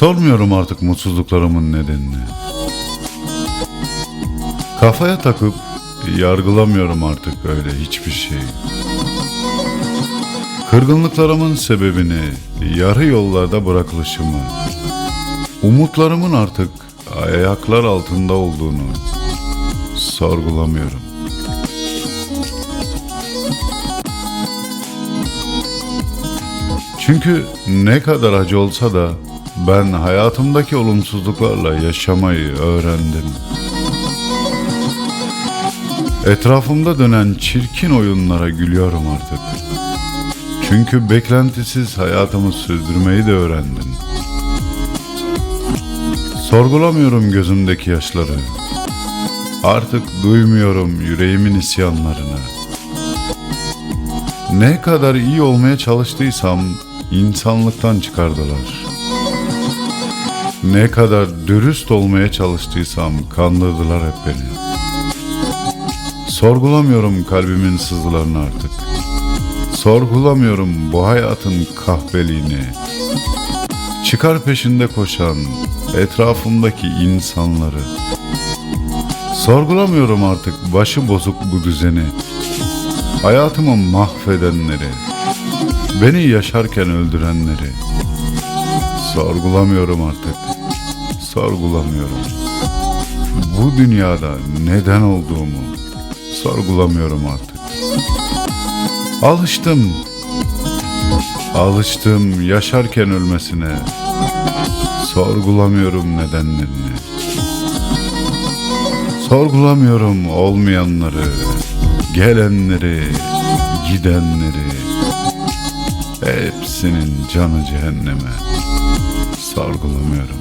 Sormuyorum artık mutsuzluklarımın nedenini. Kafaya takıp yargılamıyorum artık öyle hiçbir şeyi. Kırgınlıklarımın sebebini, yarı yollarda bırakılışımı, umutlarımın artık ayaklar altında olduğunu sorgulamıyorum. Çünkü ne kadar acı olsa da ben hayatımdaki olumsuzluklarla yaşamayı öğrendim. Etrafımda dönen çirkin oyunlara gülüyorum artık. Çünkü beklentisiz hayatımı sürdürmeyi de öğrendim. Sorgulamıyorum gözümdeki yaşları. Artık duymuyorum yüreğimin isyanlarını. Ne kadar iyi olmaya çalıştıysam insanlıktan çıkardılar. Ne kadar dürüst olmaya çalıştıysam kandırdılar hep beni. Sorgulamıyorum kalbimin sızılarını artık. Sorgulamıyorum bu hayatın kahveliğini. Çıkar peşinde koşan etrafımdaki insanları. Sorgulamıyorum artık başı bozuk bu düzeni. Hayatımı mahvedenleri. Beni yaşarken öldürenleri. Sorgulamıyorum artık. Sorgulamıyorum. Bu dünyada neden olduğumu sorgulamıyorum artık. Alıştım. Alıştım yaşarken ölmesine. Sorgulamıyorum nedenlerini. Sorgulamıyorum olmayanları, gelenleri, gidenleri. Hepsinin canı cehenneme sorgulamıyorum.